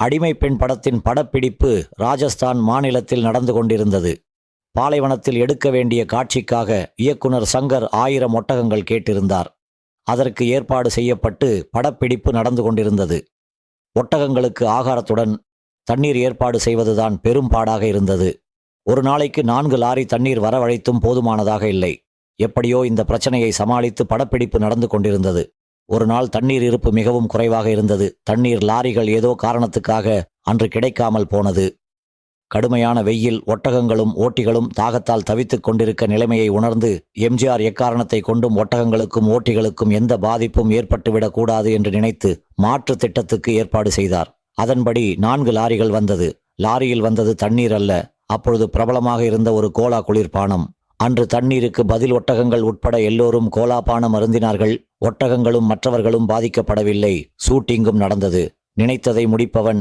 அடிமை பெண் படத்தின் படப்பிடிப்பு ராஜஸ்தான் மாநிலத்தில் நடந்து கொண்டிருந்தது. பாலைவனத்தில் எடுக்க வேண்டிய காட்சிக்காக இயக்குனர் சங்கர் ஆயிரம் ஒட்டகங்கள் கேட்டிருந்தார். அதற்கு ஏற்பாடு செய்யப்பட்டு படப்பிடிப்பு நடந்து கொண்டிருந்தது. ஒட்டகங்களுக்கு ஆகாரத்துடன் தண்ணீர் ஏற்பாடு செய்வதுதான் பெரும்பாடாக இருந்தது. ஒரு நாளைக்கு நான்கு லாரி தண்ணீர் வரவழைத்தும் போதுமானதாக இல்லை. எப்படியோ இந்த பிரச்சனையை சமாளித்து படப்பிடிப்பு நடந்து கொண்டிருந்தது. ஒரு நாள் தண்ணீர் இருப்பு மிகவும் குறைவாக இருந்தது. தண்ணீர் லாரிகள் ஏதோ காரணத்துக்காக அன்று கிடைக்காமல் போனது. கடுமையான வெயில் ஒட்டகங்களும் ஓட்டிகளும் தாகத்தால் தவித்துக் கொண்டிருக்க நிலைமையை உணர்ந்து எம்ஜிஆர் எக்காரணத்தை கொண்டும் ஒட்டகங்களுக்கும் ஓட்டிகளுக்கும் எந்த பாதிப்பும் ஏற்பட்டுவிடக்கூடாது என்று நினைத்து மாற்று திட்டத்துக்கு ஏற்பாடு செய்தார். அதன்படி நான்கு லாரிகள் வந்தது. லாரியில் வந்தது தண்ணீர் அல்ல. அப்பொழுது பிரபலமாக இருந்த ஒரு கோலா குளிர்பானம். அன்று தண்ணீருக்கு பதில் ஒட்டகங்கள் உட்பட எல்லோரும் கோலாபானம் மருந்தினார்கள். ஒட்டகங்களும் மற்றவர்களும் பாதிக்கப்படவில்லை. ஷூட்டிங்கும் நடந்தது. நினைத்ததை முடிப்பவன்